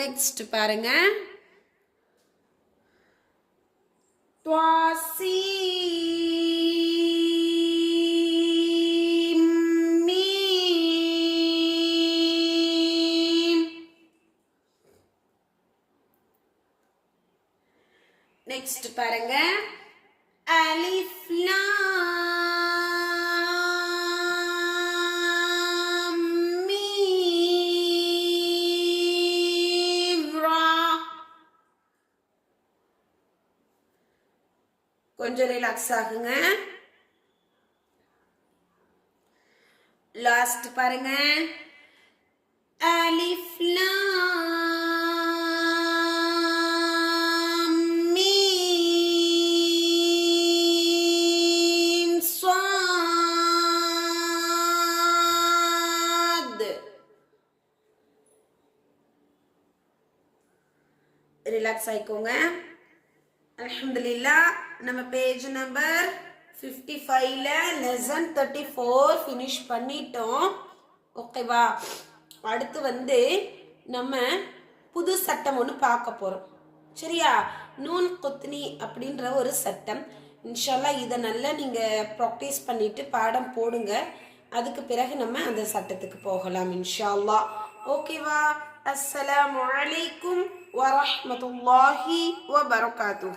Next பாருங்க. துவாசி next பாருங்க. அலிஃப் கொஞ்சம் ரிலாக்ஸ் ஆகுங்க. லாஸ்ட் பாருங்க. அலிஃப் ரிலாக்ஸ் ஆயிக்கோங்க. அலமதுல்லா நம்ம பேஜ் நம்பர் ஃபிஃப்டி ஃபைவ்ல லெசன் தேர்ட்டி ஃபோர் ஃபினிஷ் பண்ணிட்டோம் ஓகேவா அடுத்து வந்து நம்ம புது சட்டம் ஒன்று பார்க்க போகிறோம் சரியா? நூன் கொத்னி அப்படின்ற ஒரு சட்டம். இன்ஷால்லா இதை நல்லா நீங்கள் ப்ராக்டிஸ் பண்ணிட்டு பாடம் போடுங்க. அதுக்கு பிறகு நம்ம அந்த சட்டத்துக்கு போகலாம் இன்ஷால்லா. ஓகேவா அஸ்ஸலாமு அலைக்கும் வரமத்துல்லாஹி வபரகாத்துஹு.